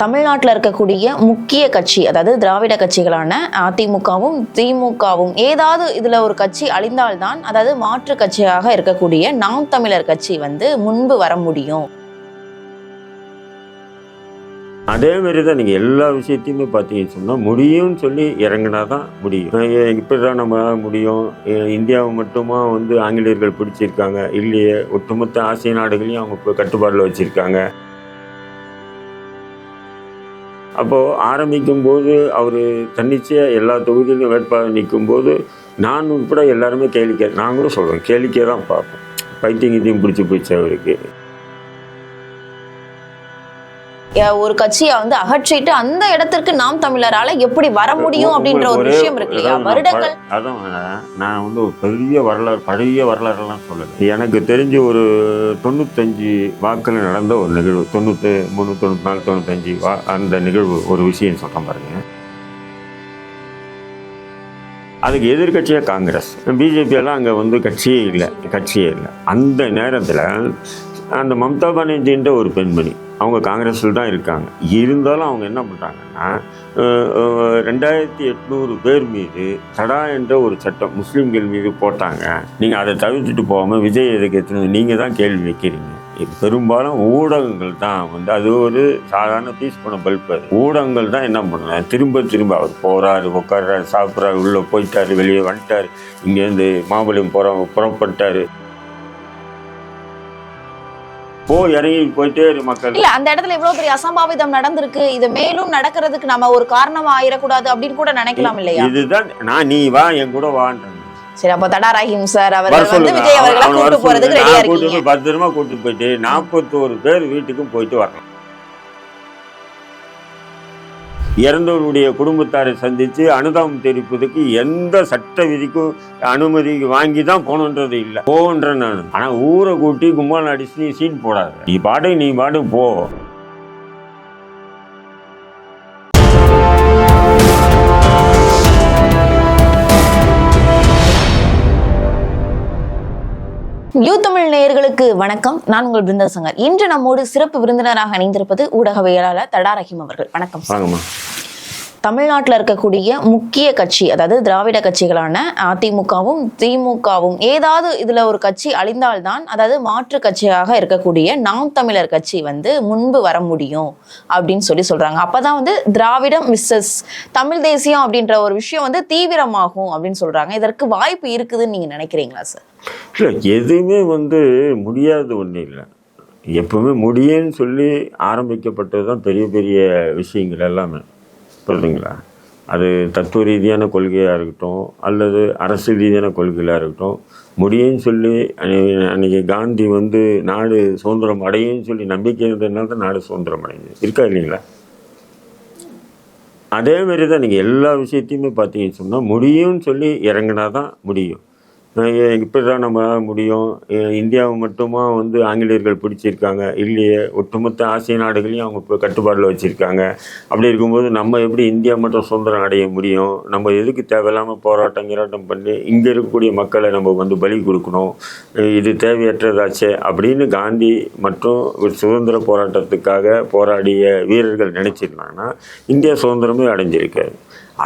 தமிழ்நாட்டில் இருக்கக்கூடிய முக்கிய கட்சி அதாவது திராவிட கட்சிகளான அதிமுகவும் திமுகவும் ஏதாவது இதில் ஒரு கட்சி அழிந்தால்தான் அதாவது மாற்று கட்சியாக இருக்கக்கூடிய நாம் தமிழர் கட்சி வந்து முன்பு வர முடியும். அதே மாதிரி தான் நீங்கள் எல்லா விஷயத்தையுமே பார்த்தீங்கன்னு சொன்னால் முடியும்னு சொல்லி இறங்கினா தான் முடியும் இப்படி தான் நம்மளால் முடியும். இந்தியாவை மட்டுமா வந்து ஆங்கிலேயர்கள் பிடிச்சிருக்காங்க இல்லையே ஒட்டுமொத்த ஆசிய நாடுகளையும் அவங்க கட்டுப்பாடில் வச்சுருக்காங்க. அப்போது ஆரம்பிக்கும் போது அவர் தன்னிச்சையாக எல்லா தொகுதியிலும் வேட்பாளர் நிற்கும் போது நான் உட்பட எல்லாருமே கேளிக்கை நான் கூட சொல்கிறேன் கேளிக்கை தான் பார்ப்போம். பைத்தியம் இதையும் பிடிச்சி போச்சு ஒரு கட்சியை வந்து அகற்றிட்டு அந்த இடத்திற்கு நாம் தமிழரால எப்படி வர முடியும் அப்படின்ற ஒரு விஷயம் இருக்கு இல்லையா? வருடங்கள் அதான் நான் வந்து ஒரு பெரிய வரலாறு பழைய வரலாறுலாம் சொல்லலை. எனக்கு தெரிஞ்சு ஒரு தொண்ணூத்தஞ்சு வாக்கில் நடந்த ஒரு நிகழ்வு தொண்ணூற்றி மூணு தொண்ணூற்றி நாலு தொண்ணூத்தஞ்சு வா அந்த நிகழ்வு ஒரு விஷயம் சொல்கிறேன் பாருங்க. அதுக்கு எதிர்க்கட்சியாக காங்கிரஸ். பிஜேபி எல்லாம் அங்கே வந்து கட்சியே இல்லை கட்சியே இல்லை. அந்த நேரத்தில் அந்த மம்தா பானர்ஜின்ற ஒரு பெண்மணி அவங்க காங்கிரஸில் தான் இருக்காங்க. இருந்தாலும் அவங்க என்ன பண்ணுறாங்கன்னா ரெண்டாயிரத்தி எட்நூறு பேர் மீது தடா என்ற ஒரு சட்டம் முஸ்லீம்கள் மீது போட்டாங்க. நீங்கள் அதை தவிர்த்துட்டு போகாமல் விஜய் எதுக்கு எத்தனை நீங்கள் தான் கேள்வி வைக்கிறீங்க. பெரும்பாலும் ஊடகங்கள் தான் வந்து அது ஒரு சாதாரண பீஸ் பண்ண பல்ப் அது. ஊடகங்கள் தான் என்ன பண்ணல திரும்ப திரும்ப அவர் போகிறாரு உட்கார்றாரு சாப்பிட்றாரு உள்ளே போயிட்டாரு வெளியே வந்துட்டார். இங்கேருந்து மாம்பழம் புற புறப்பட்டார். போ இறங்கி போயிட்டே இரு மக்கள். இல்ல அந்த இடத்துல இவ்வளவு பெரிய அசம்பாவிதம் நடந்திருக்கு. இது மேலும் நடக்கிறதுக்கு நம்ம ஒரு காரணமா ஆயிடக்கூடாது அப்படின்னு கூட நினைக்கலாம் இல்லையா? இதுதான் நான் நீ வா என் கூட வான்றாங்க சரி அப்ப தடா ரஹீம் சார் வர அவர் வந்து விஜய் அவர்களை கூட்டு போறதுக்கு. ரெடியா இருக்கீங்க. பத்திரமா கூட்டு போயிட்டு நாற்பத்தோரு பேர் வீட்டுக்கும் போயிட்டு வரலாம். இறந்தவருடைய குடும்பத்தாரை சந்தித்து அனுதாபம் தெரிவிப்பதற்கு எந்த சட்ட விதிக்கும் அனுமதி வாங்கி தான் போகணுன்றது இல்லை. போகன்றேன் நான். ஆனால் ஊரை கூட்டி கும்பல் அடிச்சு நீ சீன் போடாது. நீ பாடு நீ பாடு போ. யூ தமிழ் நேயர்களுக்கு வணக்கம். நான் உங்கள் பிருந்தா சங்கர். இன்று நம்மோடு சிறப்பு விருந்தினராக இணைந்திருப்பது ஊடகவியலாளர் தடா ரஹீம் அவர்கள். வணக்கம் தமிழ்நாட்டில் இருக்கக்கூடிய முக்கிய கட்சி அதாவது திராவிட கட்சிகளான அதிமுகவும் திமுகவும் ஏதாவது இதில் ஒரு கட்சி அழிந்தால்தான் அதாவது மாற்று கட்சியாக இருக்கக்கூடிய நாம் தமிழர் கட்சி வந்து முன்பு வர முடியும் அப்படின்னு சொல்லி சொல்கிறாங்க அப்போ தான் வந்து திராவிடம் மிஸ்ஸஸ் தமிழ் தேசியம் அப்படின்ற ஒரு விஷயம் வந்து தீவிரமாகும் அப்படின்னு சொல்கிறாங்க இதற்கு வாய்ப்பு இருக்குதுன்னு நீங்கள் நினைக்கிறீங்களா சார் இல்லை எதுவுமே வந்து முடியாது ஒன்றும் இல்லை. எப்பவுமே முடியும்னு சொல்லி ஆரம்பிக்கப்பட்டது தான் பெரிய பெரிய விஷயங்கள் எல்லாமே. புரியுதுங்களா அது தத்துவ ரீதியான கொள்கையாக இருக்கட்டும் அல்லது அரசு ரீதியான கொள்கையாக இருக்கட்டும் முடியும்னு சொல்லி அன்னை- அன்னைக்கு காந்தி வந்து நாடு சுதந்திரம் அடையும்னு சொல்லி நம்பிக்கை இருந்ததுனால தான் நாடு சுதந்திரம் அடையுது இருக்கா இல்லைங்களா? அதே மாதிரி தான் நீங்கள் எல்லா விஷயத்தையுமே பார்த்தீங்கன்னு சொன்னால் முடியும்னு சொல்லி இறங்கினா தான் முடியும். இப்படி தான் நம்மளால் முடியும். இந்தியாவை மட்டுமா வந்து ஆங்கிலேயர்கள் பிடிச்சிருக்காங்க? இல்லையே. ஒட்டுமொத்த ஆசிய நாடுகளையும் அவங்க இப்போ கட்டுப்பாடில் வச்சுருக்காங்க. அப்படி இருக்கும்போது நம்ம எப்படி இந்தியா மட்டும் சுதந்திரம் அடைய முடியும்? நம்ம எதுக்கு தேவையில்லாமல் போராட்டம் கிராட்டம் பண்ணி இங்கே இருக்கக்கூடிய மக்களை நம்ம வந்து பலி கொடுக்கணும்? இது தேவையற்றதாச்சே. அப்படின்னு காந்தி மற்றும் ஒரு சுதந்திர போராட்டத்துக்காக போராடிய வீரர்கள் நினச்சிருந்தாங்கன்னா இந்தியா சுதந்திரமே அடைஞ்சிருக்காது.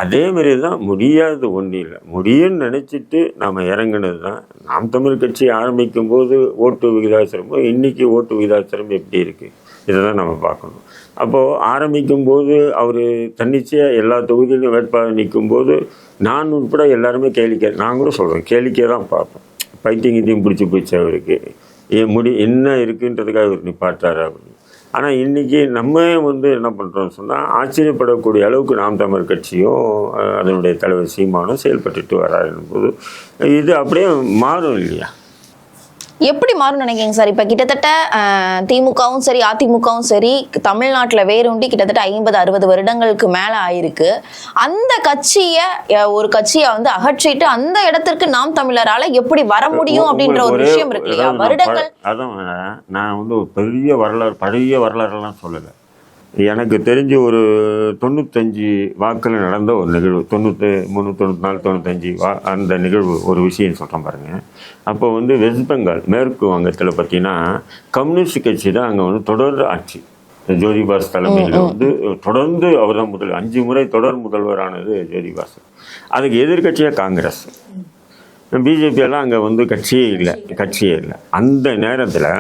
அதே மாதிரி தான் முடியாது ஒன்றும் இல்லை. முடியும்னு நினச்சிட்டு நாம் இறங்குனது தான் நாம் தமிழ் கட்சி ஆரம்பிக்கும் போது ஓட்டு விகிதாசிரமோ இன்றைக்கி ஓட்டு விகிதாசிரம் எப்படி இருக்குது இதை தான் நம்ம பார்க்கணும். அப்போது ஆரம்பிக்கும் போது அவர் தன்னிச்சையாக எல்லா தொகுதியிலும் வேட்பாளர் நிற்கும் போது நான் உட்பட எல்லாருமே கேளிக்கை நான் கூட சொல்கிறேன் கேளிக்கை தான் பார்ப்போம். பைத்தியம் இதையும் பிடிச்சி போச்சு அவருக்கு. ஏன் முடி என்ன இருக்குன்றதுக்காக அவர் நிப்பாட்டார் அப்படின்னு ஆனால் இன்றைக்கி நம்ம வந்து என்ன பண்ணுறோம்னு சொன்னால் ஆச்சரியப்படக்கூடிய அளவுக்கு நாம் தமிழ் கட்சியும் அதனுடைய தலைவர் சீமானும் செயல்பட்டுட்டு வராருன்னும் போது இது அப்படியே மாறும் இல்லையா? எப்படி மாறும் நினைக்கிறீங்க சார்? இப்ப கிட்டத்தட்ட திமுகவும் சரி அதிமுகவும் சரி தமிழ்நாட்டுல வேரூண்டி கிட்டத்தட்ட ஐம்பது அறுபது வருடங்களுக்கு மேல ஆயிருக்கு. அந்த கட்சிய ஒரு கட்சியை வந்து அகற்றிட்டு அந்த இடத்திற்கு நாம் தமிழரால எப்படி வர முடியும் அப்படின்ற ஒரு விஷயம் இருக்கு வருடங்கள் அதான் நான் வந்து ஒரு பெரிய வரலாறு பழைய வரலாறுலாம் சொல்லலை. எனக்கு தெரிஞ்சு ஒரு தொண்ணூத்தஞ்சு வாக்கில் நடந்த ஒரு நிகழ்வு தொண்ணூற்றி மூணு தொண்ணூற்றி நாலு தொண்ணூத்தஞ்சு வா அந்த நிகழ்வு ஒரு விஷயம் சொல்கிறேன் பாருங்கள் அப்போ வந்து வெஸ்ட் பெங்கால் மேற்கு வங்கத்தில் பார்த்தீங்கன்னா கம்யூனிஸ்ட் கட்சி தான் அங்கே வந்து தொடர் ஆட்சி. ஜோதிபாஸ் தலைமையில் வந்து தொடர்ந்து அவர் தான் முதல் அஞ்சு முறை தொடர் முதல்வரானது ஜோதிபாஸ். அதுக்கு எதிர்க்கட்சியாக காங்கிரஸ். பிஜேபி எல்லாம் அங்கே வந்து கட்சியே இல்லை கட்சியே இல்லை. அந்த நேரத்தில்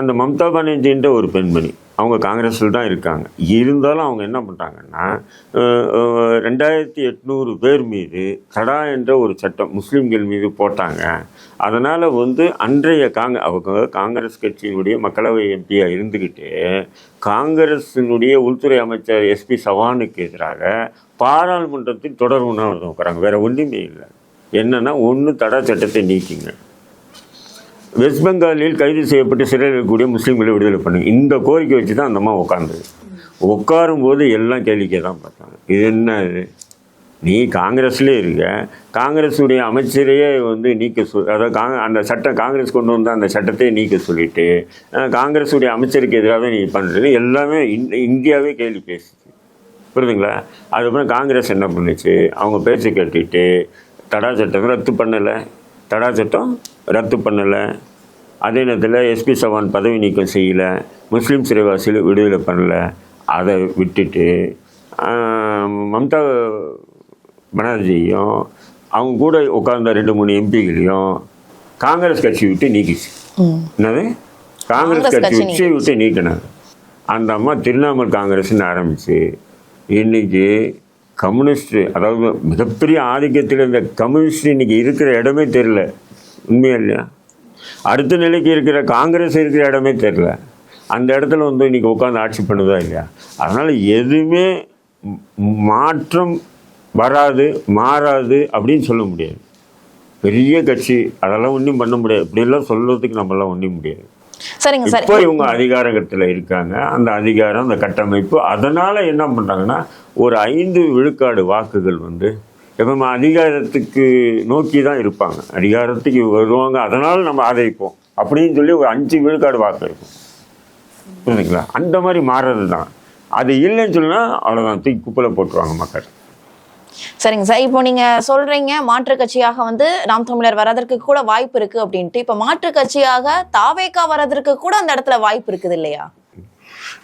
அந்த மம்தா பானர்ஜின்ற ஒரு பெண்மணி அவங்க காங்கிரஸில் தான் இருக்காங்க. இருந்தாலும் அவங்க என்ன பண்ணுறாங்கன்னா ரெண்டாயிரத்தி எட்நூறு பேர் மீது தடா என்ற ஒரு சட்டம் முஸ்லீம்கள் மீது போட்டாங்க. அதனால் வந்து அன்றைய காங்க அவங்க காங்கிரஸ் கட்சியினுடைய மக்களவை எம்பியாக இருந்துக்கிட்டு காங்கிரஸினுடைய உள்துறை அமைச்சர் எஸ்பி சவானுக்கு எதிராக பாராளுமன்றத்தில் தொடர் உண்ணாவிரதம் உட்காராங்க வேறு ஒன்றுமே இல்லை. என்னென்னா ஒன்று தடா சட்டத்தை நீக்கிங்க. வெஸ்ட் பெங்காலில் கைது செய்யப்பட்டு சிறையில் இருக்கக்கூடிய முஸ்லீம்களை விடுதலை பண்ணுங்க. இந்த கோரிக்கை வச்சு தான் அந்த அம்மா உட்காந்தது உட்காரும் போது எல்லாம் கேளிக்கை தான் பார்த்தாங்க. இது என்ன இது? நீ காங்கிரஸ்லேயே இருக்க. காங்கிரஸுடைய அமைச்சரையே வந்து நீக்க சொல் அதாவது காங்க அந்த சட்டம் காங்கிரஸ் கொண்டு வந்த அந்த சட்டத்தையே நீக்க சொல்லிட்டு காங்கிரஸுடைய அமைச்சருக்கு எதிராக நீ பண்ணுறது எல்லாமே இந்- இந்தியாவே கேள்வி பேசுது புரியுதுங்களா? அதுக்கப்புறம் காங்கிரஸ் என்ன பண்ணுச்சு? அவங்க பேச்சு கேட்டுட்டு தடா சட்டம் ரத்து பண்ணலை. தடா சட்டம் ரத்து பண்ணலை. அதே நேரத்தில் எஸ்பி சவான் பதவி நீக்கம் செய்யலை. முஸ்லீம் சிறைவாசிகளை விடுதலை பண்ணலை. அதை விட்டுட்டு மம்தா பானர்ஜியும் அவங்க கூட உட்கார்ந்த ரெண்டு மூணு எம்பிகளையும் காங்கிரஸ் கட்சி விட்டு நீக்கிச்சு. என்னது? காங்கிரஸ் கட்சி வச்சு விட்டு நீக்கினாங்க. அந்த அம்மா திரிணாமுல் காங்கிரஸ்னு ஆரம்பிச்சு இன்னைக்கு கம்யூனிஸ்ட் அதாவது மிகப்பெரிய ஆதிக்கத்தில் இருந்த கம்யூனிஸ்ட் இன்னைக்கு இருக்கிற இடமே தெரில உண்மையா இல்லையா? அடுத்த நிலைக்கு இருக்கிற காங்கிரஸ் இருக்கிற இடமே தெரில அந்த இடத்துல வந்து இன்னைக்கு உட்காந்து ஆட்சி பண்ணுதா இல்லையா? அதனால் எதுவுமே மாற்றம் வராது மாறாது அப்படின்னு சொல்ல முடியாது. பெரிய கட்சி அதெல்லாம் ஒன்றும் பண்ண முடியாது. இப்படியெல்லாம் சொல்கிறதுக்கு நம்மளாம் ஒன்றும் முடியாது. சரிங்க சார். இப்போ இவங்க அதிகாரகத்தில் இருக்காங்க. அந்த அதிகாரம் அந்த கட்டமைப்பு அதனால என்ன பண்றாங்கன்னா ஒரு ஐந்து விழுக்காடு வாக்குகள் வந்து எப்பவுமே அதிகாரத்துக்கு நோக்கி தான் இருப்பாங்க. அதிகாரத்துக்கு வருவாங்க அதனால நம்ம ஆதரிப்போம். அப்படின்னு சொல்லி ஒரு அஞ்சு விழுக்காடு வாக்கு இருக்கும். புரியுதுங்களா? அந்த மாதிரி மாறுறது தான் அது இல்லைன்னு சொன்னா அவ்வளோதான் தூக்கி குப்பையில போட்டுருவாங்க மக்கள். சரிங்க சார். இப்போ நீங்க சொல்றீங்க மாற்று கட்சியாக வந்து நாம் தமிழர் வர்றதற்கு கூட வாய்ப்பு இருக்கு அப்படின்ட்டு. இப்ப மாற்று கட்சியாக தாவேக்கா வர்றதற்கு கூட அந்த இடத்துல வாய்ப்பு இருக்குது இல்லையா?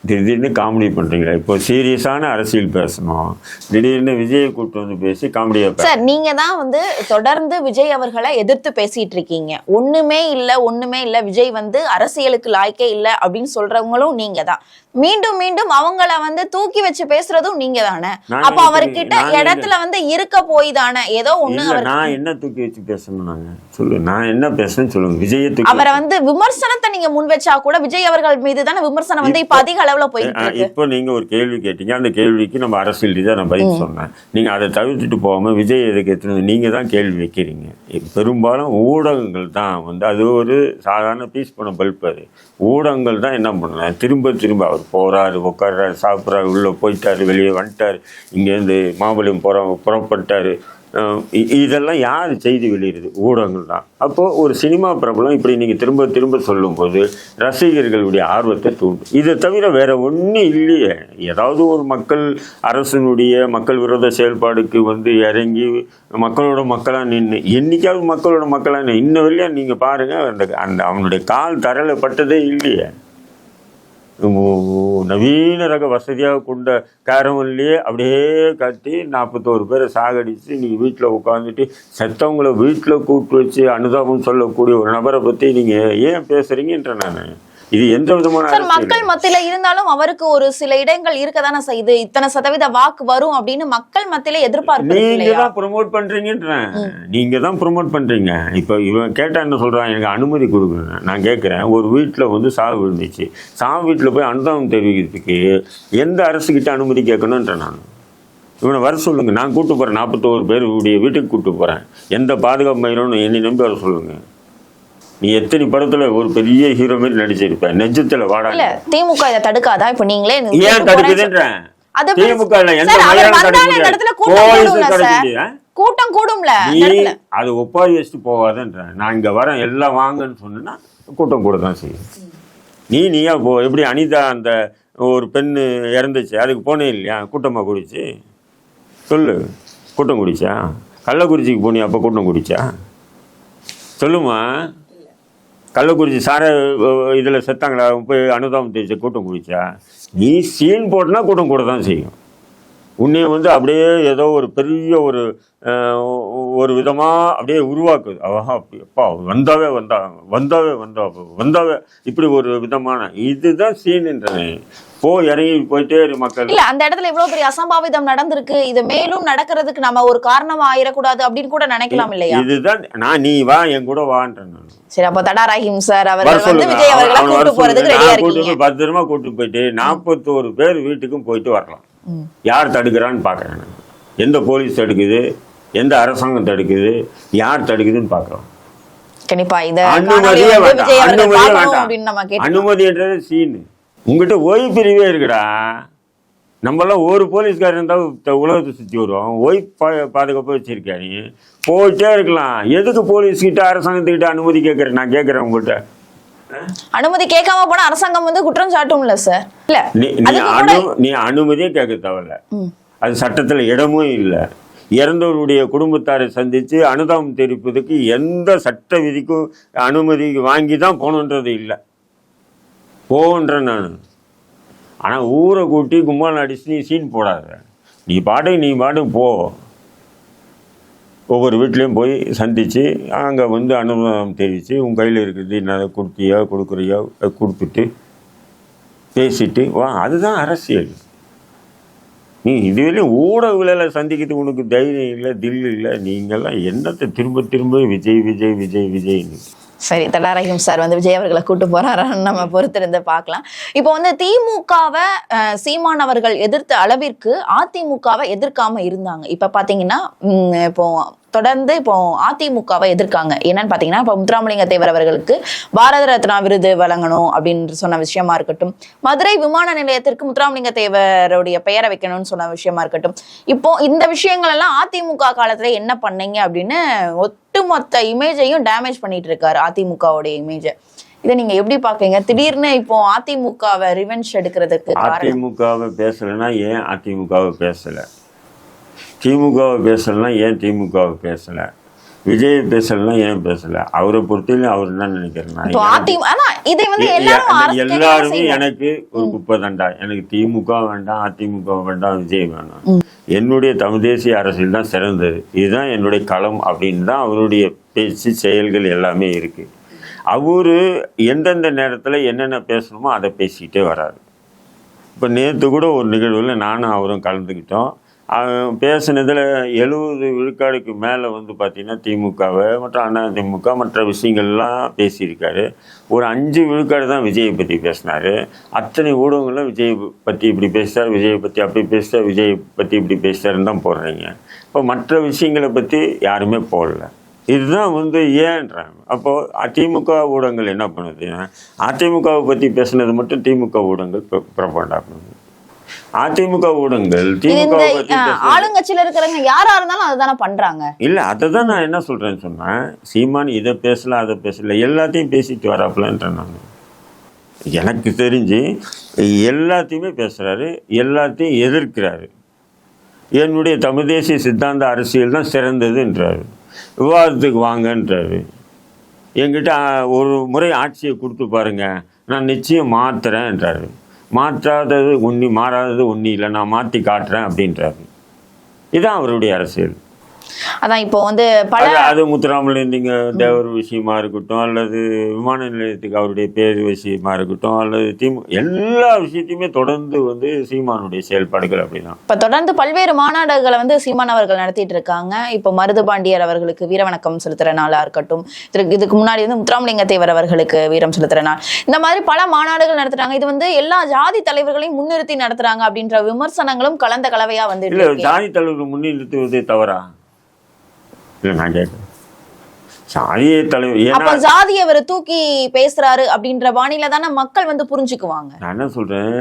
திடீர்னு காமெடி பண்றீங்களா? இப்போ சீரியஸான அரசியல் பேசணும். திடீர்னு விஜயை கூப்பிட்டு வந்து பேசி காமெடியாக சார் நீங்க தான் வந்து தொடர்ந்து விஜய் அவர்களை எதிர்த்து பேசிட்டு இருக்கீங்க. ஒண்ணுமே இல்ல ஒண்ணுமே இல்ல. விஜய் வந்து அரசியலுக்கு லாய்க்கே இல்ல அப்படின்னு சொல்றவங்களும் நீங்க தான். மீண்டும் மீண்டும் அவங்கள வந்து தூக்கி வச்சு பேசுறதும் நீங்க தானே அப்ப அவர்கிட்ட இடத்துல வந்து இருக்க போய் தானே ஏதோ ஒண்ணு நான் என்ன தூக்கி வச்சு பேசணும் நாங்க சொல்லு நான் என்ன பேசுறேன்னு சொல்லுங்க. விஜயை அவரை வந்து விமர்சனத்தை நீங்க முன் வச்சா கூட விஜய் அவர்கள் மீது தானே விமர்சனம் வந்து இப்ப அதிக அளவுல போயிட்டு இப்போ நீங்க ஒரு கேள்வி கேட்டீங்க. அந்த கேள்விக்கு நம்ம அரசியல் ரீதியா நான் பதில் சொன்னேன். நீங்க அதை தவிர்த்துட்டு போகாம விஜய் எதுக்கு எடுத்துட்டு நீங்க தான் கேள்வி வைக்கிறீங்க. பெரும்பாலும் ஊடகங்கள் தான் வந்து அது ஒரு சாதாரண பீஸ் பண்ண பல்ப் அது. ஊடகங்கள் தான் என்ன பண்ணலாம் திரும்ப திரும்ப போகிறாரு உட்கார்றாரு சாப்பிட்றாரு உள்ளே போயிட்டாரு வெளியே வந்துட்டார். இங்கேருந்து மாபலியம் புற புறப்பட்டார். இதெல்லாம் யார் செய்தி வெளியிடுது? ஊடகங்கள் தான். அப்போது ஒரு சினிமா பிரபலம் இப்படி நீங்கள் திரும்ப திரும்ப சொல்லும்போது ரசிகர்களுடைய ஆர்வத்தை தூண்டும். இதை தவிர வேறு ஒன்றும் இல்லையே. ஏதாவது ஒரு மக்கள் அரசனுடைய மக்கள் விரோத செயல்பாடுக்கு வந்து இறங்கி மக்களோட மக்களாக நின்று என்றைக்காவது மக்களோட மக்களாக நின்னு இன்ன வழியாக நீங்கள் பாருங்கள் அந்த அந்த அவனுடைய கால் தரலப்பட்டதே பட்டதே இல்லையே. நவீன ரக வசதியாக கொண்ட கேரவன்லேயே அப்படியே கட்டி நாற்பத்தோரு பேரை சாகடிச்சு நீங்கள் வீட்டில் உட்காந்துட்டு செத்தவங்களை வீட்டில் கூப்பிட்டு வச்சு அனுதாபம் சொல்லக்கூடிய ஒரு நபரை பற்றி நீங்கள் ஏன் பேசுகிறீங்கன்ற நான்? இது எந்த விதமான சார்? மக்கள் மத்தியில இருந்தாலும் அவருக்கு ஒரு சில இடங்கள் இருக்கதானே செய்யுது இத்தனை சதவீத வாக்கு வரும் அப்படின்னு மக்கள் மத்தியில எதிர்பார்ப்பு நீங்க தான் ப்ரொமோட் பண்றீங்கன்றேன் நீங்க தான் ப்ரொமோட் பண்றீங்க. இப்போ இவன் கேட்டா என்ன சொல்றான் எனக்கு அனுமதி கொடுங்க. நான் கேட்குறேன் ஒரு வீட்டில் வந்து சாவு விழுந்துச்சு சாவு வீட்டில் போய் அனுதாபம் தெரிவிக்கிறதுக்கு எந்த அரசுகிட்ட அனுமதி கேட்கணுன்றேன் நான். இவனை வர சொல்லுங்க. நான் கூட்டு போறேன். நாற்பத்தோரு பேர் உடைய வீட்டுக்கு கூட்டு போறேன். எந்த பாதுகாப்பு மயிலும் என்னை நம்பி வர சொல்லுங்க. நீ எத்தனை படத்துல ஒரு பெரிய ஹீரோ மாதிரி நடிச்சிருப்ப? நெஜத்துல வாடா இல்ல திமுக இதை தடுக்காதா? இப்ப நீங்களே ஏன் தடுக்குதுன்றேன் திமுக. கூட்டம் கூடும்ல. அது ஒப்பாரி வச்சுட்டு போவாதன்ற நான் இங்க வரேன் எல்லாம் வாங்கன்னு சொன்னா கூட்டம் கூட தான் செய்யும். நீ நீயா போ எப்படி அனிதா அந்த ஒரு பெண்ணு இறந்துச்சு? அதுக்கு போனே இல்லையா? கூட்டமா குடிச்சு. சொல்லு. கூட்டம் குடிச்சா? கள்ளக்குறிச்சிக்கு போனியா அப்போ கூட்டம் குடிச்சா? சொல்லுமா. கள்ளக்குறிச்சி சார இதில் செத்தாங்களா? போய் அனுதாபம் தெரிவிச்ச கூட்டம் குடிச்சா? நீ சீன் போட்டுனா கூட்டம் கூட தான் செய்யும். உன்னைய வந்து அப்படியே ஏதோ ஒரு பெரிய ஒரு ஒரு விதமாக அப்படியே உருவாக்குது. அவஹா அப்பா வந்தாவே வந்தா வந்தாவே வந்தா வந்தாவே இப்படி ஒரு விதமான இதுதான் சீன்ன்றது போ இறங்கி போயிட்டே இரு மக்கள். இல்ல அந்த இடத்துல இவ்வளவு பெரிய அசம்பாவிதம் நடந்திருக்கு. இது மேலும் நடக்கிறதுக்கு நம்ம ஒரு காரணமா ஆயிடக்கூடாது அப்படின்னு கூட நினைக்கலாம் இல்லையா? இதுதான் நான் நீ வா என் கூட வான்றேன் சரி அப்ப தடா ரஹீம் சார் வர அவர்கள் வந்து விஜய் அவர்களை கூட்டு போறதுக்கு. ரெடியா இருக்கீங்க. பத்திரமா கூட்டு போயிட்டு நாற்பத்தோரு பேர் வீட்டுக்கும் போயிட்டு வரலாம். யார் தடுக்கிறான்னு பார்க்குறேன். எந்த போலீஸ் தடுக்குது? எந்த அரசாங்கம் தடுக்குது? யார் தடுக்குதுன்னு பார்க்குறோம். அனுமதியே வேண்டாம். கேட்டோம் அனுமதின்றது சீனு உங்ககிட்ட ஓய்வு பிரிவே இருக்குடா. நம்மளாம் ஒரு போலீஸ்காரர் இருந்தால் த- உலகத்தை சுற்றி வருவோம். ஓய்வு பா பாதுகாப்பாக வச்சிருக்காரு. போயிட்டே இருக்கலாம். எதுக்கு போலீஸ்கிட்ட அரசாங்கத்துக்கிட்ட அனுமதி கேட்குறேன் நான் கேட்குறேன் உங்கள்கிட்ட. அனுமதி கேட்காம போனா அரசாங்கம் வந்து குற்றம் சாட்டும்ல சார் இல்ல. நீ அனுமதியே கேட்க தேவையில்ல. அது சட்டத்தில் இடமும் இல்லை. இறந்தவருடைய குடும்பத்தாரை சந்தித்து அனுதாபம் தெரிவிப்பதற்கு எந்த சட்ட விதிக்கும் அனுமதி வாங்கி தான் போகணுன்றது இல்லை. போன்றேன் நான். ஆனால் ஊரை கூட்டி கும்பல் அடிச்சு நீ சீன் போடாத. நீ பாட்டுக்கு நீ பாட்டுக்கு போ. ஒவ்வொரு வீட்லேயும் போய் சந்தித்து அங்கே வந்து அனுபவம் தெரிவித்து உங்கள் கையில் இருக்கிறது என்ன கொடுத்தியா கொடுக்குறியா கொடுத்துட்டு பேசிட்டு வா அதுதான் அரசியல். நீ இதுவரையும் ஊடகங்களை சந்திக்கிறது உனக்கு தைரியம் இல்லை தில் இல்லை நீங்கள்லாம் என்னத்தை திரும்ப திரும்ப விஜய் விஜய் விஜய் விஜய்னு. சரி தடாரகம் சார் வந்து விஜய் அவர்களை கூட்டு போறாரான்னு நம்ம பொறுத்திருந்து பார்க்கலாம். இப்போ வந்து திமுகவை சீமான் அவர்கள் எதிர்த்த அளவிற்கு அதிமுகவை எதிர்க்காம இருந்தாங்க. இப்போ பார்த்தீங்கன்னா இப்போ தொடர்ந்து இப்போ அதிமுகவை எதிர்க்காங்க. என்னன்னு பாத்தீங்கன்னா இப்போ முத்துராமலிங்க தேவர் அவர்களுக்கு பாரத ரத்னா விருது வழங்கணும் அப்படின்னு சொன்ன விஷயமா இருக்கட்டும். மதுரை விமான நிலையத்திற்கு முத்துராமலிங்க தேவருடைய பெயரை வைக்கணும்னு சொன்ன விஷயமா இருக்கட்டும். இப்போ இந்த விஷயங்கள் எல்லாம் அதிமுக காலத்துல என்ன பண்ணீங்க அப்படின்னு ஒட்டுமொத்த இமேஜையும் டேமேஜ் பண்ணிட்டு இருக்காரு அதிமுகவுடைய இமேஜை. இதை நீங்க எப்படி பாக்கீங்க திடீர்னு இப்போ அதிமுகவை ரிவெஞ்ச் எடுக்கிறதுக்கு காரணம்? அதிமுகவை பேசலைன்னா ஏன் அதிமுகவை பேசலை? திமுகவை பேசலைன்னா ஏன் திமுகவை பேசலை? விஜய் பேசலைன்னா ஏன் பேசலை? அவரை பொறுத்தவரையும் அவர் வந்து எ- எல்லாரும். எனக்கு ஒரு குப்பை தண்டா. எனக்கு திமுக வேண்டாம் அதிமுக வேண்டாம் விஜய் வேண்டாம் என்னுடைய தமிழ் தேசிய அரசியல் தான் சிறந்தது. இதுதான் என்னுடைய களம் அப்படின்னு தான் அவருடைய பேச்சு செயல்கள் எல்லாமே இருக்கு. அவரு எந்தெந்த நேரத்தில் என்னென்ன பேசணுமோ அதை பேசிக்கிட்டே வராரு. இப்போ நேற்று கூட ஒரு நிகழ்வில் நானும் அவரும் கலந்துக்கிட்டோம். பேசினதில் எழுபது விழுக்காடுக்கு மேலே வந்து பார்த்திங்கன்னா திமுகவை மற்றும் அண்ணா திமுக மற்ற விஷயங்கள்லாம் பேசியிருக்காரு. ஒரு அஞ்சு விழுக்காடு தான் விஜயை பற்றி பேசினார். அத்தனை ஊடகங்களும் விஜய் பற்றி இப்படி பேசுகிறார் விஜயை பற்றி அப்படி பேசுகிறார் விஜய் பற்றி இப்படி பேசுகிறாருன்னு தான் போடுறீங்க. இப்போ மற்ற விஷயங்களை பற்றி யாருமே போடல. இதுதான் வந்து ஏன்றாங்க? அப்போது அதிமுக ஊடகங்கள் என்ன பண்ணுதுன்னா அதிமுகவை பற்றி பேசுனது மட்டும் திமுக ஊடகங்கள் பிரபண்டா பண்ணுது அதிமுக ஊடகங்கள் திமுக ஆளுங்கட்சியில இருக்கிறவங்க யாரா இருந்தாலும் அதுதானே பண்றாங்க. இல்லை அதை தான் நான் என்ன சொல்கிறேன்னு சொன்னேன் சீமான் இதை பேசல அதை பேசல எல்லாத்தையும் பேசிட்டு வராப்புலன்றேன் நான். எனக்கு தெரிஞ்சு எல்லாத்தையுமே பேசுகிறாரு எல்லாத்தையும் எதிர்க்கிறாரு. என்னுடைய தமிழ் தேசிய சித்தாந்த அரசியல் தான் சிறந்ததுன்றாரு. விவாதத்துக்கு வாங்கன்றாரு. என்கிட்ட ஒரு முறை ஆட்சியை கொடுத்து பாருங்க நான் நிச்சயம் மாத்துறேன்றாரு. மாற்றாதது ஒன்றி மாறாதது ஒன்றும் இல்லை நான் மாற்றி காட்டுறேன் அப்படின்றாரு. இதுதான் அவருடைய அரசியல். அதான் இப்போ வந்து பல அது அது முத்துராமலிங்க தேவர் விஷயமா இருக்கட்டும் அல்லது விமான நிலையத்துக்கு அவருடைய பேர் விஷயமா இருக்கட்டும் அல்லது திமு எல்லா விஷயத்தையுமே தொடர்ந்து வந்து சீமானுடைய செயல்பாடுகள் அப்படிதான். இப்ப தொடர்ந்து பல்வேறு மாநாடுகளை வந்து சீமான் அவர்கள் நடத்திட்டு இருக்காங்க. இப்போ மருது பாண்டியர் அவர்களுக்கு வீரவணக்கம் செலுத்துற நாளா இருக்கட்டும். இதுக்கு முன்னாடி வந்து முத்துராமலிங்க தேவர் அவர்களுக்கு வீரம் செலுத்துற நாள். இந்த மாதிரி பல மாநாடுகள் நடத்துறாங்க. இது வந்து எல்லா ஜாதி தலைவர்களையும் முன்னிறுத்தி நடத்துறாங்க அப்படின்ற விமர்சனங்களும் கலந்த கலவையா இருக்கு. ஜாதி தலைவர் முன்னிறுத்துவதே தவறா? இல்ல நான் கேட்கிறேன். சாதிய தலைவர் ஏன்னா ஜாதியை அவர் தூக்கி பேசுறாரு அப்படின்ற பாணியில தானே மக்கள் வந்து புரிஞ்சுக்குவாங்க. நான் என்ன சொல்றேன்?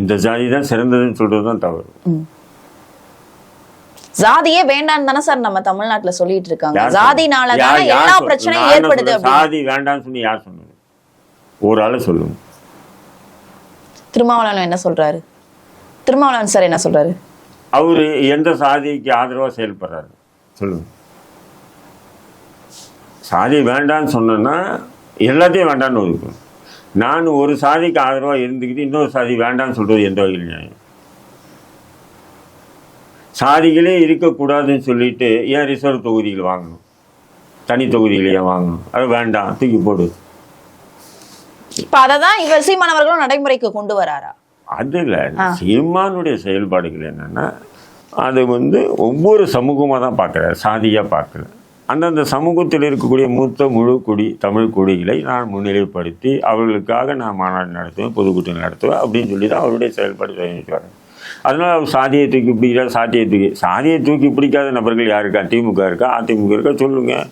இந்த ஜாதி தான் சிறந்ததுன்னு சொல்றது தான் தவறு. ஜாதியே வேண்டாம்னு தானே சார் நம்ம தமிழ்நாட்டுல சொல்லிட்டு இருக்காங்க. ஜாதினால எல்லா? பிரச்சனையும் ஏற்படுது சாதி வேண்டாம்னு சொல்லி யார் சொன்னது? ஒரு ஆளு சொல்லுங்க. திருமாவளவன் என்ன சொல்றாரு? திருமாவளவன் சார் என்ன சொல்றாரு? அவரு எந்த சாதிக்கு ஆதரவா செயல்படுறாரு? சொல்லுங்க. சாதி வேண்டான்னு சொன்னோன்னா எல்லாத்தையும் வேண்டான்னு ஒதுக்கணும் நான் ஒரு சாதிக்கு ஆதரவாக இருந்துக்கிட்டு இன்னொரு சாதி வேண்டாம்னு சொல்கிறது எந்த வகையில் நியாயம். சாதிகளே இருக்கக்கூடாதுன்னு சொல்லிட்டு ஏன் ரிசர்வ் தொகுதியில் வாங்கணும்? தனி தொகுதியிலேயே வாங்கணும். அது வேண்டாம். தூக்கி போடு. இப்ப அதை தான் இவர் சீமானவர்களும் நடைமுறைக்கு கொண்டு வராரா? அது இல்லை. சீமானுடைய செயல்பாடுகள் என்னன்னா அது வந்து ஒவ்வொரு சமூகமாக தான் பார்க்குறாரு சாதியாக பார்க்கல அந்தந்த சமூகத்தில் இருக்கக்கூடிய மூத்த முழு குடி தமிழ் குடிகளை நான் முன்னிலைப்படுத்தி அவர்களுக்காக நான் மாநாடு நடத்துவேன் பொதுக்கூட்டம் நடத்துவேன் அப்படின்னு சொல்லி தான் அவருடைய செயல்பாடு செஞ்சுட்டு வரேன் அதனால் அவர் சாதியை தூக்கி பிடிக்கிறார் சாதியை தூக்கி சாதியை தூக்கி பிடிக்காத நபர்கள் யார் இருக்கா திமுக இருக்கா? அதிமுக இருக்கா? சொல்லுங்கள்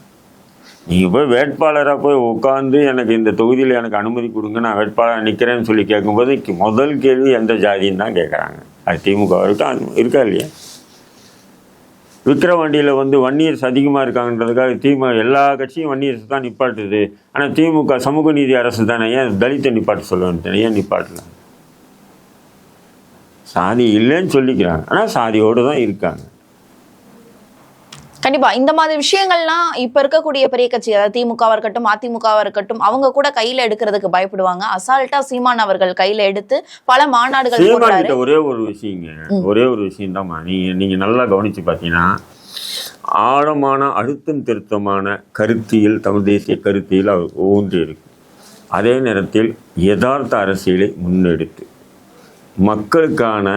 நீங்கள் போய் வேட்பாளராக போய் உட்காந்து எனக்கு இந்த தொகுதியில் எனக்கு அனுமதி கொடுங்க நான் வேட்பாளராக நிற்கிறேன்னு சொல்லி கேட்கும்போது முதல் கேள்வி எந்த ஜாதின்னு தான் கேட்குறாங்க. அது திமுக இருக்கா? இருக்கா இல்லையா? விக்கிரவாண்டியில் வந்து வன்னியர்ஸ் அதிகமாக இருக்காங்கன்றதுக்காக திமுக எல்லா கட்சியும் வன்னியர்ஸ் தான் நிப்பாட்டுது. ஆனால் திமுக சமூக நீதி அரசு தானே? ஏன் தலித்தை நிப்பாட்ட சொல்லுவேன் ஏன் நிப்பாட்டலாம் சாதி இல்லைன்னு சொல்லிக்கிறாங்க. ஆனால் சாதியோடு தான் இருக்காங்க. கண்டிப்பா. இந்த மாதிரி விஷயங்கள்லாம் இப்ப இருக்கக்கூடிய பெரிய கட்சி அதாவது திமுகவா இருக்கட்டும் அதிமுகவா இருக்கட்டும் அவங்க கூட கையில எடுக்கிறதுக்கு பயப்படுவாங்க. அசால்ட்டா சீமான் அவர்கள் கையில எடுத்து பல மாநாடுகள் ஒரே ஒரு விஷயங்க. ஒரே ஒரு விஷயம் தான்மா. நீங்க நீங்க நல்லா கவனிச்சு பார்த்தீங்கன்னா ஆழமான அழுத்தம் திருத்தமான கருத்தியல் தமிழ் தேசிய கருத்தியல் அவர் ஊன்றி இருக்கு. அதே நேரத்தில் யதார்த்த அரசியலை முன்னெடுத்து மக்களுக்கான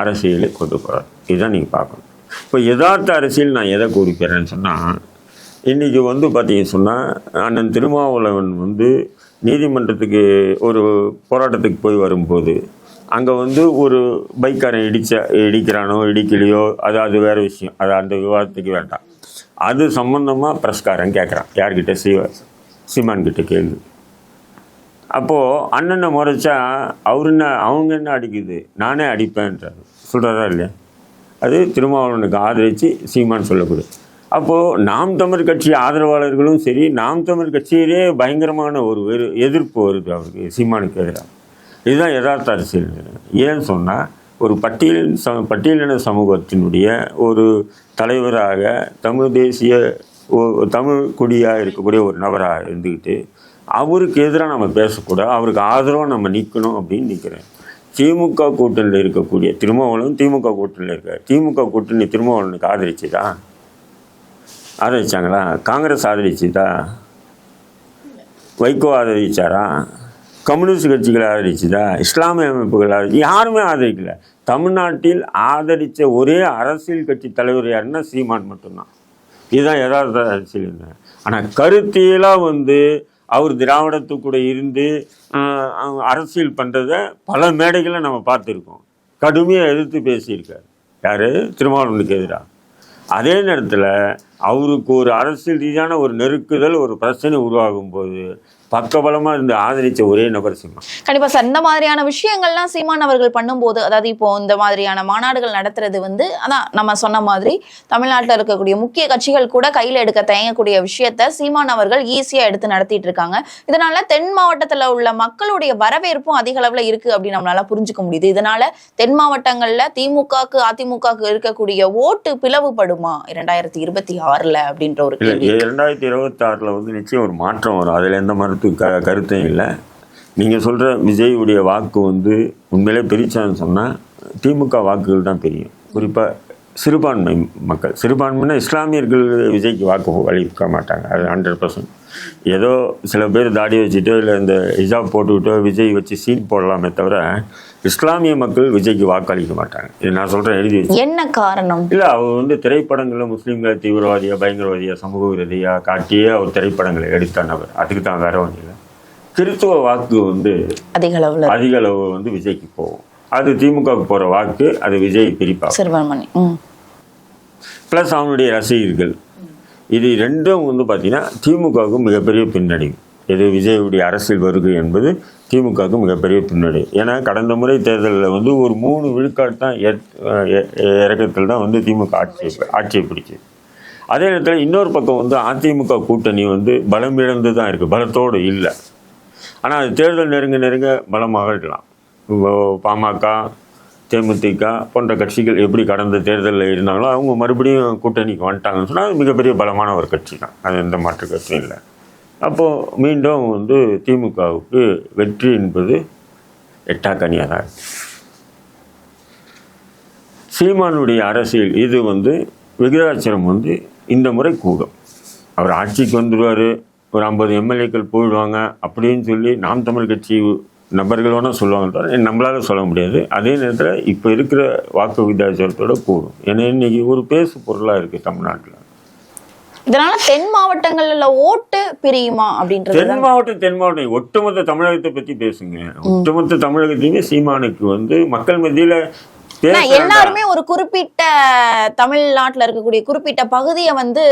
அரசியலை கொண்டு போகிறார் இதுதான் நீங்கள் பார்க்கணும். இப்போ யதார்த்த அரசியல் நான் எதை குறிக்கிறேன்னு சொன்னால் இன்றைக்கி வந்து பார்த்தீங்கன்னு சொன்னால் அண்ணன் திருமாவளவன் வந்து நீதிமன்றத்துக்கு ஒரு போராட்டத்துக்கு போய் வரும்போது அங்கே வந்து ஒரு பைக்காரன் இடிச்ச இடிக்கிறானோ இடிக்கலையோ அது அது வேறு விஷயம். அது அந்த விவாதத்துக்கு வேண்டாம். அது சம்மந்தமாக பிரஸ்காரன் கேட்குறான். யார்கிட்ட? சிவ சீமான்கிட்ட கேள்வி. அப்போது அண்ணனை முறைச்சா அவர் என்ன அவங்க என்ன அடிக்குது? நானே அடிப்பேன்றார். சொல்கிறதா இல்லையா? அது திருமாவளவனுக்கு ஆதரித்து சீமான் சொல்லக்கூடிய அப்போது நாம் தமிழ் கட்சி ஆதரவாளர்களும் சரி நாம் தமிழ் கட்சியிலே பயங்கரமான ஒரு எதிர்ப்பு வருது அவருக்கு சீமானுக்கு எதிராக. இதுதான் யதார்த்த அரசியல் ஏன்னு சொன்னால் ஒரு பட்டியல் ச பட்டியலின சமூகத்தினுடைய ஒரு தலைவராக தமிழ் தேசிய தமிழ் குடியாக இருக்கக்கூடிய ஒரு நபராக இருந்துக்கிட்டு அவருக்கு எதிராக நம்ம பேசக்கூடாது அவருக்கு ஆதரவாக நம்ம நிற்கணும் அப்படின்னு நிற்கிறேன் திமுக கூட்டணியில் இருக்கக்கூடிய திருமாவளவன் திமுக கூட்டணியில் இருக்கார். திமுக கூட்டணி திருமாவளவனுக்கு ஆதரிச்சுதா? ஆதரிச்சாங்களா? காங்கிரஸ் ஆதரிச்சுதா? வைகோ ஆதரிச்சாரா? கம்யூனிஸ்ட் கட்சிகளை ஆதரிச்சுதா? இஸ்லாமிய அமைப்புகள் ஆதரிச்சு யாருமே ஆதரிக்கல. தமிழ்நாட்டில் ஆதரித்த ஒரே அரசியல் கட்சி தலைவர் யாருன்னா சீமான் மட்டும்தான். இதுதான் யதார்த்த அரசியல். ஆனால் கருத்தியலாக வந்து அவர் திராவிடத்து கூட இருந்து அவங்க அரசியல் பண்ணுறத பல மேடைகளை நம்ம பார்த்துருக்கோம். கடுமையாக எதிர்த்து பேசியிருக்கார். யார்? திருமாவளவனுக்கு எதிராக அதே நேரத்தில் அவருக்கு ஒரு அரசியல் ரீதியான ஒரு நெருக்குதல் ஒரு பிரச்சனை உருவாகும் போது பக்கபலமாக இருந்து ஆதரித்த ஒரே நபர் சீமான். கண்டிப்பா சார் இந்த மாதிரியான விஷயங்கள்லாம் சீமான் அவர்கள் பண்ணும்போது அதாவது இப்போ இந்த மாதிரியான மாநாடுகள் நடத்துறது வந்து அதான் நம்ம சொன்ன மாதிரி தமிழ்நாட்டில் இருக்கக்கூடிய முக்கிய கட்சிகள் கூட கையில எடுக்க தயங்கக்கூடிய விஷயத்த சீமான் அவர்கள் ஈஸியா எடுத்து நடத்திட்டு இருக்காங்க இதனால தென் மாவட்டத்துல உள்ள மக்களுடைய வரவேற்பும் அதிக அளவுல இருக்கு அப்படின்னு நம்மளால புரிஞ்சுக்க முடியுது. இதனால தென் மாவட்டங்கள்ல திமுகக்கு அதிமுகக்கு இருக்கக்கூடிய ஓட்டு பிளவுபடுமா? இரண்டாயிரத்தி இருபத்தி ஆறுல அப்படின்ற ஒரு இரண்டாயிரத்தி இருபத்தாறில் வந்து நிச்சயம் ஒரு மாற்றம் வரும். அதில் எந்த மருத்துவ க கருத்தும் இல்லை. நீங்கள் சொல்கிற விஜயுடைய வாக்கு வந்து உண்மையிலே பிரித்தான்னு சொன்னால் திமுக வாக்குகள் தான் தெரியும். குறிப்பாக சிறுபான்மை மக்கள். சிறுபான்மைனா இஸ்லாமியர்கள் விஜய்க்கு வாக்கு அளிக்க மாட்டாங்க. அது ஹண்ட்ரட் பர்சன்ட் ஏதோ சில பேர் தாடி வச்சுட்டோ இல்லை இந்த ஹிஜாப் போட்டுக்கிட்டோ விஜய் வச்சு சீன் போடலாமே தவிர இஸ்லாமிய மக்கள் விஜய்க்கு வாக்களிக்க மாட்டாங்க. இது நான் சொல்கிறேன் எழுதி வச்சு. என்ன காரணம்? இல்லை அவர் வந்து திரைப்படங்களில் முஸ்லீம்களை தீவிரவாதியா பயங்கரவாதியா சமூக விரோதியா காட்டியே அவர் திரைப்படங்களை எடுத்த நபர் அதுக்கு தான் வேற ஒன்றும் இல்லை. கிறிஸ்துவ வாக்கு வந்து அதிக அளவுல. அதிக அளவு வந்து விஜய்க்கு போகும். அது திமுகவுக்கு போகிற வாக்கு அது விஜய் பிரிப்பா சிறுவன்மணி ம். ப்ளஸ் அவனுடைய ரசிகர்கள். இது ரெண்டும் வந்து பார்த்தீங்கன்னா திமுகவுக்கு மிகப்பெரிய பின்னடைவு. இது விஜயுடைய அரசியல் வருகை என்பது திமுகவுக்கு மிகப்பெரிய பின்னடை. ஏன்னா கடந்த முறை தேர்தலில் வந்து ஒரு மூணு விழுக்காடு தான் இறக்கத்தில் தான் வந்து திமுக ஆட்சி ஆட்சியை பிடிச்சிது. அதே நேரத்தில் இன்னொரு பக்கம் வந்து அதிமுக கூட்டணி வந்து பலம் இழந்து தான் இருக்குது பலத்தோடு இல்லை. ஆனால் அது தேர்தல் நெருங்க நெருங்க பலமாக இருக்கலாம். பாமக தேமுதிக போன்ற கட்சிகள் எப்படி கடந்த தேர்தலில் இருந்தாங்களோ அவங்க மறுபடியும் கூட்டணிக்கு வந்துட்டாங்கன்னு சொன்னால் அது மிகப்பெரிய பலமான ஒரு கட்சி தான். அது எந்த மாற்று கட்சியும் இல்லை. அப்போது மீண்டும் வந்து திமுகவுக்கு வெற்றி என்பது எட்டாக்கனியாக தான் சீமானுடைய அரசியல் இது வந்து விகிதாச்சரம் வந்து இந்த முறை கூடும். அவர் ஆட்சிக்கு வந்துடுவார் ஒரு ஐம்பது எம்எல்ஏக்கள் போயிடுவாங்க அப்படின்னு சொல்லி நாம் தமிழ் கட்சி நபர்களோட சொல்லுவாங்க தவிர நம்மளால் சொல்ல முடியாது. அதே நேரத்தில் இப்போ இருக்கிற வாக்கு விகிதாச்சாரத்தோட கூடும். ஏன்னா இன்னைக்கு ஒரு பேசு பொருளாக இருக்குது தமிழ்நாட்டில். இதனால தென் மாவட்டங்கள்ல ஓட்டு பிரியுமா அப்படின்றது தென் மாவட்டம் தென் மாவட்டம். ஒட்டுமொத்த தமிழகத்தை பத்தி பேசுங்க. ஒட்டுமொத்த தமிழகத்தையுமே சீமானுக்கு வந்து மக்கள் மத்தியில எல்லாருமே ஒரு குறிப்பிட்ட தமிழ்நாட்டுல இருக்கக்கூடிய குறிப்பிட்ட பகுதியை வந்து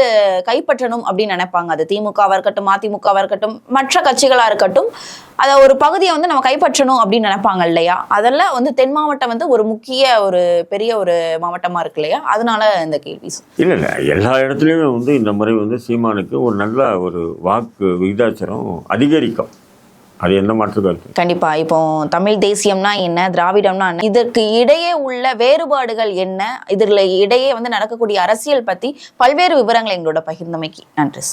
கைப்பற்றணும் அப்படின்னு நினைப்பாங்க. அது திமுகவா இருக்கட்டும் அதிமுகவா இருக்கட்டும் மற்ற கட்சிகளா இருக்கட்டும் அத ஒரு பகுதியை வந்து நம்ம கைப்பற்றணும் அப்படின்னு நினைப்பாங்க இல்லையா? அதெல்லாம் வந்து தென் மாவட்டம் வந்து ஒரு முக்கிய ஒரு பெரிய ஒரு மாவட்டமா இருக்கு இல்லையா? அதனால இந்த கேள்வி. இல்ல இல்ல. எல்லா இடத்துலயுமே வந்து இந்த முறை வந்து சீமானுக்கு ஒரு நல்ல ஒரு வாக்கு விகிதாச்சாரம் அதிகரிக்கும். அது எந்த மாற்று கருத்து? கண்டிப்பா. இப்போ தமிழ் தேசியம்னா என்ன? திராவிடம்னா என்ன? இதற்கு இடையே உள்ள வேறுபாடுகள் என்ன? இதில் இடையே வந்து நடக்கக்கூடிய அரசியல் பத்தி பல்வேறு விவரங்களை எங்களோட பகிர்ந்தமைக்கு நன்றி